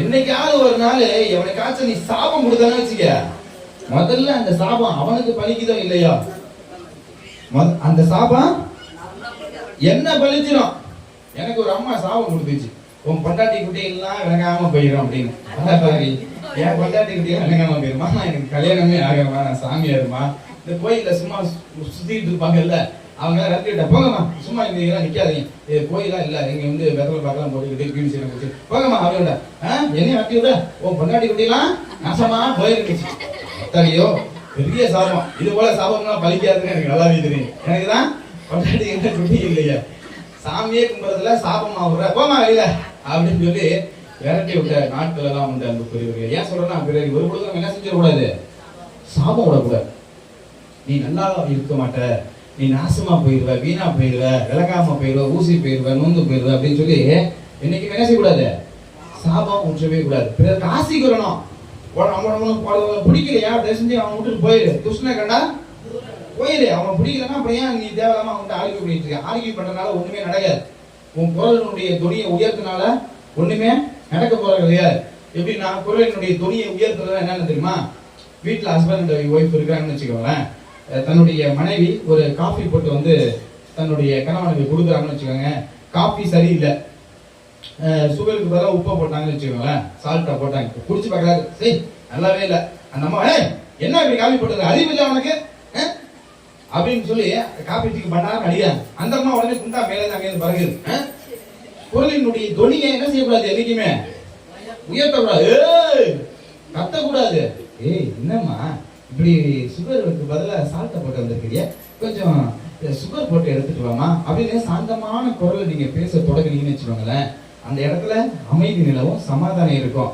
என்னைக்காவது ஒரு நாள் எவனுக்காச்சும் நீ சாபம் கொடுத்தானே வச்சுக்க. முதல்ல அந்த சாபம் அவனுக்கு பலிக்குதோ இல்லையோ? அந்த சாபம் என்ன பலிச்சிடும் எனக்கு ஒரு அம்மா சாபம் கொடுத்துச்சு. உன் பொண்டாட்டி குட்டி எல்லாம் விளங்காம போயிடும் அப்படின்னு. பாரு, என் பொண்டாட்டி குட்டி விளங்காம போயிருமா. எனக்கு கல்யாணமே ஆகமா நான் சாமியாருமா? இந்த கோயில்ல சும்மா சுத்திட்டு இருப்பாங்கல்ல? அவங்க எல்லாம் போகமா சும்மா இங்க எல்லாம் நிக்காதீங்க. இது கோயிலா இல்ல இங்க வந்து வெத்தலை பார்க்கலாம் போட்டுக்கிட்டு பீடி சீரம் போச்சு போகமா அவங்களோட என்னையும் வட்டி விட உன் பொண்டாட்டி குட்டிலாம் நசமா நாசமா போயிருந்துச்சு. அத்தாடியோ பெரிய சாபம். இது போல சாபம்லாம் பலிக்காதுன்னு எனக்கு நல்லாவே தெரியும். எனக்கு தான் பொண்டாட்டி எந்த குட்டி இல்லையா. சாமியே கும்புறதுல சாபம் ஆகுற போமா வெளியில. அப்படின்னு சொல்லி விரட்டி விட்ட நாட்கள் எல்லாம் உண்டு அந்த பெரியவர்கள் ஏன் சொல்றேன்னா பிறகு ஒரு பொழுது நம்ம என்ன செஞ்சிடக்கூடாது? சாபம் விடக்கூடாது. நீ நல்லா இருக்க மாட்ட. நீ நாசமா போயிடுவ வீணா போயிடுவ விளக்காம போயிடுவ ஊசி போயிடுவ நொந்து போயிடுவ அப்படின்னு சொல்லி என்னைக்கு என்ன செய்யக்கூடாது? சாபம் உற்றவே கூடாது. பிறருக்கு ஆசைக்கு வரணும் உன- அவன் அவனுக்கு பிடிக்கலையா? தயவு செஞ்சு அவன் விட்டுட்டு போயிடு துஷ்ண கண்டா? போயிடு அவன் பிடிக்கலன்னா அப்புறம் ஏன் நீ தேவையில்லாம அவன்கிட்ட ஆர்கியூ பண்ணிட்டு இருக்க? ஆர்கியூ பண்றதுனால ஒண்ணுமே நடக்காது. உன் குரலினுடைய துணியை உயர்த்தினால ஒண்ணுமே நடக்க போறது கிடையாது. நான் குரலினுடைய துணியை உயர்த்துறதுனா என்னன்னு தெரியுமா? வீட்டுல ஹஸ்பண்ட் ஒய்ஃப் இருக்காங்கன்னு வச்சுக்கோங்களேன். தன்னுடைய மனைவி ஒரு காஃபி போட்டு வந்து தன்னுடைய கணவனுக்கு கொடுக்குறாங்கன்னு வச்சுக்கோங்க. காஃபி சரியில்லை. சுகருக்கு பதிலாக உப்பை போட்டாங்கன்னு வச்சுக்கோங்களேன். சால்ட்டை போட்டாங்க. குடிச்சு பார்க்கறாரு. சரி நல்லாவே இல்லை. அந்த அம்மா என்ன இப்படி காஃபி போட்டது? அறிவு இல்லை உனக்கு? அப்படின்னு சொல்லி காஃபி டீக்கு பண்ணாரு அடியாங்க அந்த அம்மா உடனே குண்டா மேலே தான் அங்கே குரலினுடைய துணியை என்ன செய்யக்கூடாது என்னைக்குமே? உயர்த்தக்கூடாது. கத்தக்கூடாது. ஏய் என்னம்மா? இப்படி சுகருக்கு பதிலாக சால்ட்டை போட்டு வந்திருக்கீங்க. கொஞ்சம் சுகர் போட்டு எடுத்துட்டு வாமா அப்படின்னு சாந்தமான குரலை நீங்கள் பேச தொடங்குனீங்கன்னு வச்சுக்கோங்களேன். அந்த இடத்துல அமைதி நிலவும் சமாதானம் இருக்கும்.